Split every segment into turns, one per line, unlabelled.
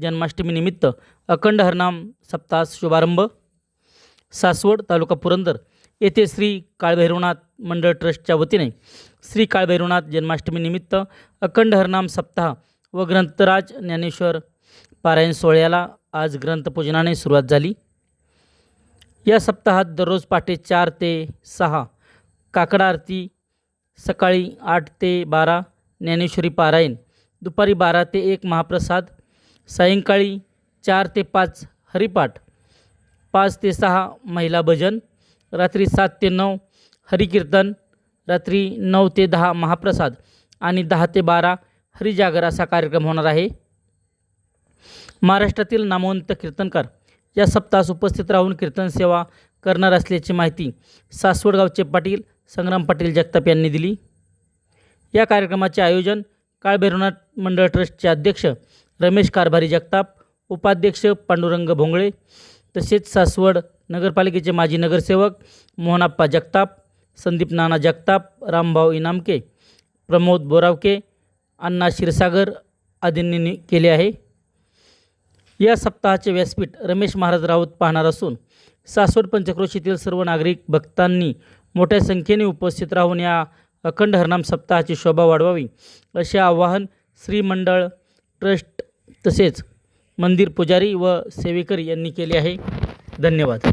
जन्माष्टमीनिमित्त अखंड हरनाम सप्ताह शुभारंभ. सासवड तालुका पुरंदर येथे श्री काळभैरवनाथ मंडळ ट्रस्टच्या वतीने श्री काळभैरवनाथ जन्माष्टमीनिमित्त अखंड हरनाम सप्ताह व ग्रंथराज ज्ञानेश्वर पारायण सोहळ्याला आज ग्रंथपूजनाने सुरुवात झाली. या सप्ताहात दररोज पहाटे चार ते सहा काकडा आरती सकाळी आठ ते बारा ज्ञानेश्वरी पारायण दुपारी बारा ते एक महाप्रसाद सायंकाळी चार ते पाच हरिपाठ पाच ते सहा महिला भजन रात्री सात ते नऊ हरिकीर्तन रात्री नऊ ते दहा महाप्रसाद आणि दहा ते बारा हरिजागर असा कार्यक्रम होणार आहे. महाराष्ट्रातील नामवंत कीर्तनकार या सप्ताहास उपस्थित राहून कीर्तन सेवा करणार असल्याची माहिती सासवडगावचे पाटील संग्राम पाटील जगताप यांनी दिली. या कार्यक्रमाचे आयोजन काळभैरवनाथ मंडळ ट्रस्टचे अध्यक्ष रमेश कारभारी जगताप उपाध्यक्ष पांडुरंग भोंगळे तसेच सासवड नगरपालिकेचे माजी नगरसेवक मोहनाप्पा जगताप संदीप नाना जगताप रामभाऊ इनामके प्रमोद बोरावके अण्णा क्षीरसागर आदींनी केले आहे. या सप्ताहाचे व्यासपीठ रमेश महाराज राऊत पाहणार असून सासवड पंचक्रोशीतील सर्व नागरिक भक्तांनी मोठ्या संख्येने उपस्थित राहून या अखंड हरनाम सप्ताहाची शोभा वाढवावी असे आवाहन श्रीमंडळ ट्रस्ट तसेच मंदिर पुजारी व सेवेकरी यांनी केले आहे. धन्यवाद.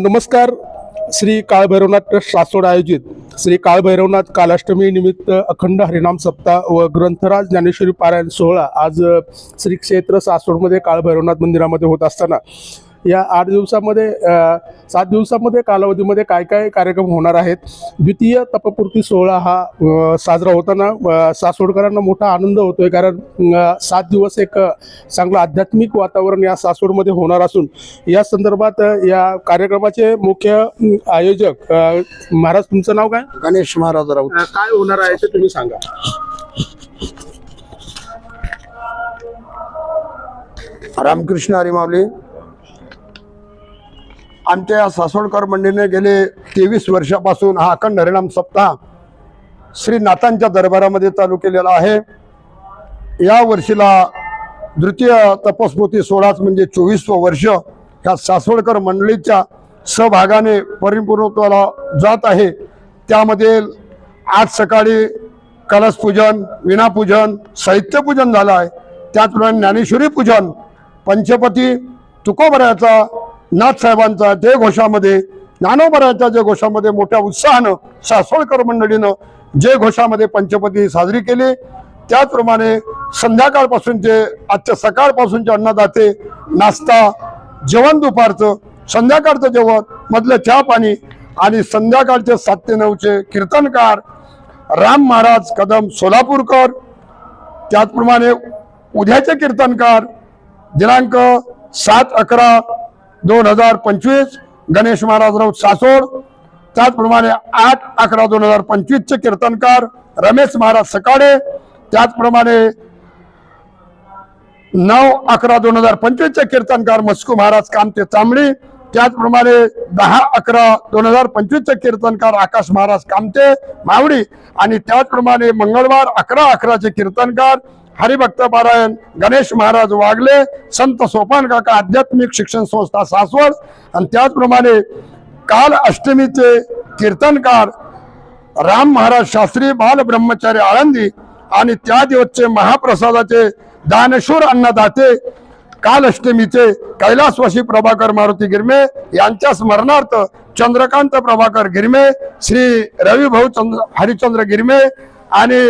नमस्कार. श्री काळभैरवनाथ ट्रस्ट सासोड आयोजित श्री काळभैरवनाथ कालाष्टमी निमित्त अखंड हरिनाम सप्ताह व ग्रंथराज ज्ञानेश्वरी पारायण सोहळा आज श्री क्षेत्र सासोडमध्ये काळभैरवनाथ मंदिरामध्ये होत असताना या आठ दिवसामध्ये सात दिवसामध्ये कालावधीमध्ये काय काय कार्यक्रम होणार आहेत? द्वितीय तपपूर्ती सोहळा हा साजरा होताना सासवडकरांना मोठा आनंद होतोय कारण सात दिवस एक चांगलं आध्यात्मिक वातावरण या सासवडमध्ये होणार असून या संदर्भात या कार्यक्रमाचे मुख्य आयोजक महाराज तुमचं नाव काय?
गणेश महाराज राऊत.
काय होणार आहे ते तुम्ही सांगा.
रामकृष्ण हरिमावली आमच्या या सासवडकर मंडळीने गेले तेवीस वर्षापासून हा अखंड हरिणाम सप्ताह श्री नाथांच्या दरबारामध्ये चालू केलेला आहे. या वर्षीला द्वितीय तपस्मृती सोळाच म्हणजे चोवीसवं वर्ष ह्या सासवडकर मंडळीच्या सहभागाने परिपूर्णत्वाला जात आहे. त्यामध्ये आज सकाळी कलशपूजन विनापूजन साहित्यपूजन झालं आहे. त्याचप्रमाणे ज्ञानेश्वरी पूजन पंचपती तुकोबऱ्याचा नाथसाहेबांचा जय घोषामध्ये ज्ञानोबरायाच्या जय घोषामध्ये मोठ्या उत्साहानं सासवडकर मंडळीनं जय घोषामध्ये पंचपती साजरी केली. त्याचप्रमाणे संध्याकाळपासूनचे आजच्या सकाळपासूनचे अन्नदाते नाश्ता जेवण दुपारचं संध्याकाळचं जेवण मधलं चहा पाणी आणि संध्याकाळचे सात ते नऊचे कीर्तनकार राम महाराज कदम सोलापूरकर त्याचप्रमाणे उद्याचे कीर्तनकार दिनांक सात अकरा दोन हजार पंचवीस गणेश महाराजराव सासोड त्याचप्रमाणे आठ अकरा दोन हजार पंचवीसचे कीर्तनकार रमेश महाराज सकाळे त्याचप्रमाणे नऊ अकरा दोन हजार पंचवीसचे कीर्तनकार मस्कू महाराज कामते चांबळी त्याचप्रमाणे दहा अकरा दोन हजार पंचवीसचे कीर्तनकार आकाश महाराज कामते मावडी. आणि त्याचप्रमाणे मंगळवार अकरा अकराचे कीर्तनकार हरिभक्त पारायण गणेश महाराज वागले संत सोपान काका आध्यात्मिक शिक्षण संस्था सासवड आणि त्याचप्रमाणे काल अष्टमीचे कीर्तनकार राम महाराज शास्त्री बाल ब्रह्मचारी आळंदी आणि त्या दिवसचे महाप्रसादाचे दानशूर अन्नदाते काल अष्टमीचे कैलासवासी प्रभाकर मारुती गिरमे यांच्या स्मरणार्थ चंद्रकांत प्रभाकर गिरमे श्री रविभाऊ चंद्र हरिचंद्र गिरमे आणि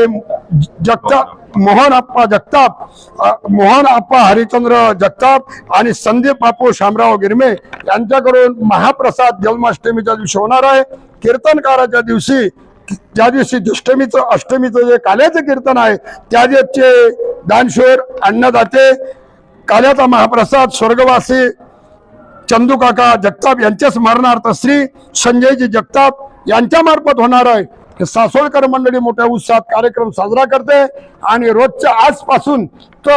जगताप मोहन आप्पा जगताप मोहन आप्पा हरिचंद्र जगताप आणि संदीप बापू शामराव गिरमे यांच्याकडून महाप्रसाद जन्माष्टमीच्या दिवशी होणार आहे. कीर्तनकाराच्या दिवशी ज्या दिवशी दुष्टमीचं अष्टमीचं जे काल्याचं कीर्तन आहे त्या दिवसचे दानशूर अन्नदाते काल्याचा महाप्रसाद स्वर्गवासी चंदू काका जगताप यांच्या स्मरणार्थ श्री संजयजी जगताप यांच्या मार्फत होणार आहे. हे मंडळी मोठ्या उत्साहात कार्यक्रम साजरा करते आणि रोजच्या आजपासून तो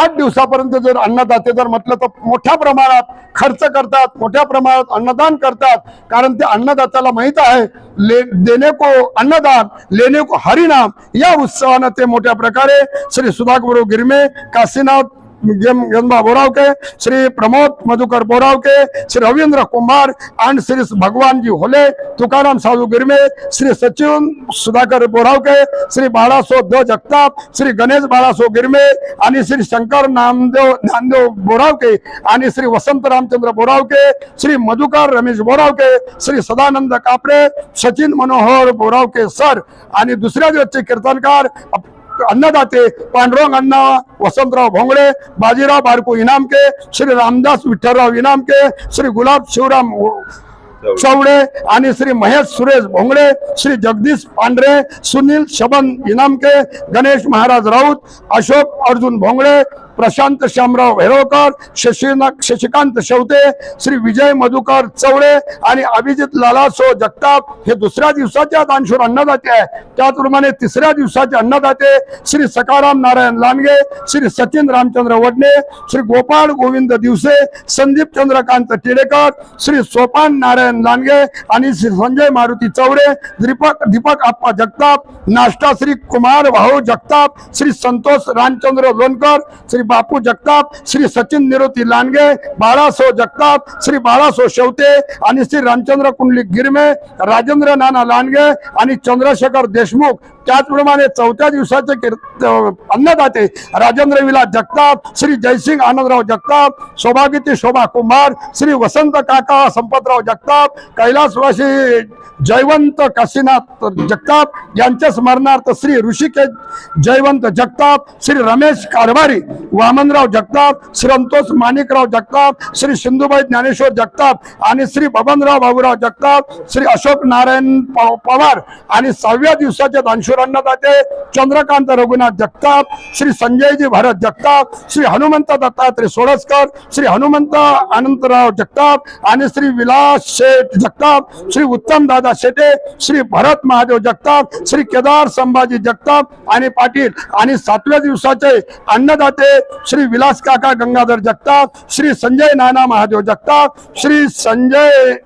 आठ दिवसापर्यंत जर अन्नदाते जर म्हटलं तर मोठ्या प्रमाणात खर्च करतात मोठ्या प्रमाणात अन्नदान करतात. कारण ते अन्नदात्याला माहीत आहे ले देणे को अन्नदान लेणे को हरिनाम या उत्सवानं ते मोठ्या प्रकारे श्री सुधाकर गिरमे काशीनाथ बोरावके श्री प्रमोद मधुकर बोरावके श्री रवींद्र कुमार अँड श्री भगवानजी होले तुकाराम साधू गिरमे श्री सचिन सुधाकर बोरावके श्री बाळासो द जगताप श्री गणेश बाळासो गिरमे आणि श्री शंकर नामदेव ज्ञानदेव बोरावके आणि श्री वसंत रामचंद्र बोरावके श्री मधुकर रमेश बोरावके श्री सदानंद कापरे सचिन मनोहर बोरावके सर आणि दुसऱ्या दिवसचे कीर्तनकार अन्नदाते पांडुरंग अण्णा वसंतराव भोंगडे बाजीराव बारकू इनामके श्री रामदास विठ्ठलराव इनामके श्री गुलाब शिवराम चवडे आणि श्री महेश सुरेश भोंगडे श्री जगदीश पांढरे सुनील शबन इनामके गणेश महाराज राऊत अशोक अर्जुन भोंगडे प्रशांत श्यामराव भैरवकर शशिना शशिकांत शेवते श्री विजय मधुकर चौळे आणि अभिजित लालासो जगताप हे दुसऱ्या दिवसाच्या दानशूर अन्नदाते आहे त्याचप्रमाणे तिसऱ्या दिवसाचे अन्नदाते श्री सकाराम नारायण लांडगे श्री सचिन रामचंद्र वडणे श्री गोपाळ गोविंद दिवसे संदीप चंद्रकांत टिडेकर श्री सोपान नारायण लांडगे आणि श्री संजय मारुती चवरे दीपक दीपक आप्पा जगताप नाष्टा श्री कुमार भाऊ जगताप श्री संतोष रामचंद्र लोणकर श्री बापू जगताप श्री सचिन निरोती लांडगे बाळासो जगताप श्री बाळासो शेवते आणि श्री रामचंद्र कुंडली गिरमे राजेंद्र नाना लांडगे आणि चंद्रशेखर देशमुख. त्याचप्रमाणे चौथ्या दिवसाचे अन्नदाते राजेंद्र विलास जगताप श्री जयसिंग आनंदराव जगताप सौभाग्यती शोभा कुमार श्री वसंत काका संपतराव जगताप कैलासवासी जयवंत काशीनाथ जगताप यांच्या स्मरणार्थ श्री ऋषिकेश जयवंत जगताप श्री रमेश कारभारी वामनराव जगताप श्री संतोष माणिकराव जगताप श्री सिंधुबाई ज्ञानेश्वर जगताप आणि श्री बबनराव बाबूराव जगताप श्री अशोक नारायण प- पवार आणि सहाव्या दिवसाचे दानशूर अन्नदाते चंद्रकांत रघुनाथ जगताप श्री संजयजी भरत जगताप श्री हनुमंत दत्तात्रय सोळसकर श्री हनुमंत अनंतराव जगताप आणि श्री विलास शेठ जगताप श्री उत्तम दादा शेटे श्री भरत महादेव जगताप श्री केदार संभाजी जगताप आणि पाटील आणि सातव्या दिवसाचे अन्नदाते श्री विलास काका गंगाधर जगताप श्री संजय नाना महादेव जगताप श्री संजय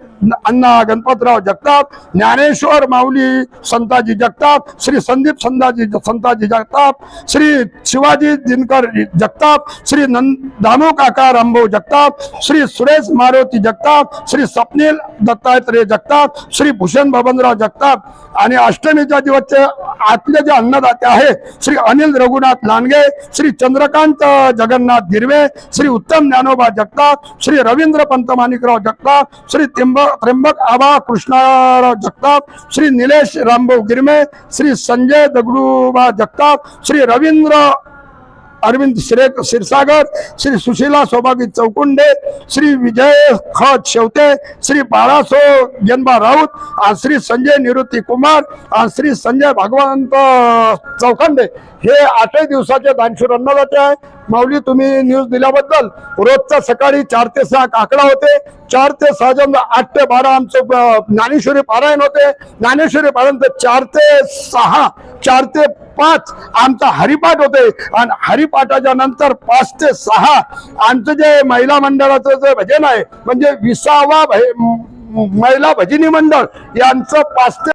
अण्णा गणपतराव जगताप ज्ञानेश्वर माऊली संताजी जगताप श्री संदीप संताजी संताजी जगताप श्री शिवाजी दिनकर जगताप श्री नंद दामू काका रामभाऊ जगताप श्री सुरेश मारुती जगताप श्री स्वप्नील दत्तात्रय जगताप श्री भूषण बबनराव जगताप आणि अष्टमीच्या दिवसचे आतले जे अन्नदाते आहेत श्री अनिल रघुनाथ लांडगे श्री चंद्रकांत जगन्नाथ गिरवे श्री उत्तम ज्ञानोबा जगताप श्री रवींद्र पंत माणिकराव जगताप श्री तिंब त्र्यंबक आबा कृष्णाराव जगताप श्री निलेश रामभाऊ गिरमे श्री संजय दगडूबा जगताप श्री रवींद्र अरविंद श्रे क्षीरसागर श्री सुशीला सौभागी चौकुंडे श्री विजय खत शेवते श्री बाळासो जनबा राऊत आणि श्री संजय निवृत्ती कुमार आणि श्री संजय भगवंत चौखंडे. हे आठही दिवसाचे दानशूर अन्नदाते आहे. माऊली तुम्ही न्यूज दिल्याबद्दल रोजचा सकाळी चार ते सहा आकडा होते. चार ते सहा आठ ते बारा आमचं ज्ञानेश्वरी पारायण होते. ज्ञानेश्वरी पारायण तर चार ते सहा चार ते पाच आमचा हरिपाठ होते. आणि हरिपाठाच्या नंतर पाच ते सहा आमचं जे महिला मंडळाचं जे भजन आहे म्हणजे विसावा महिला भजनी मंडळ यांचं पाच ते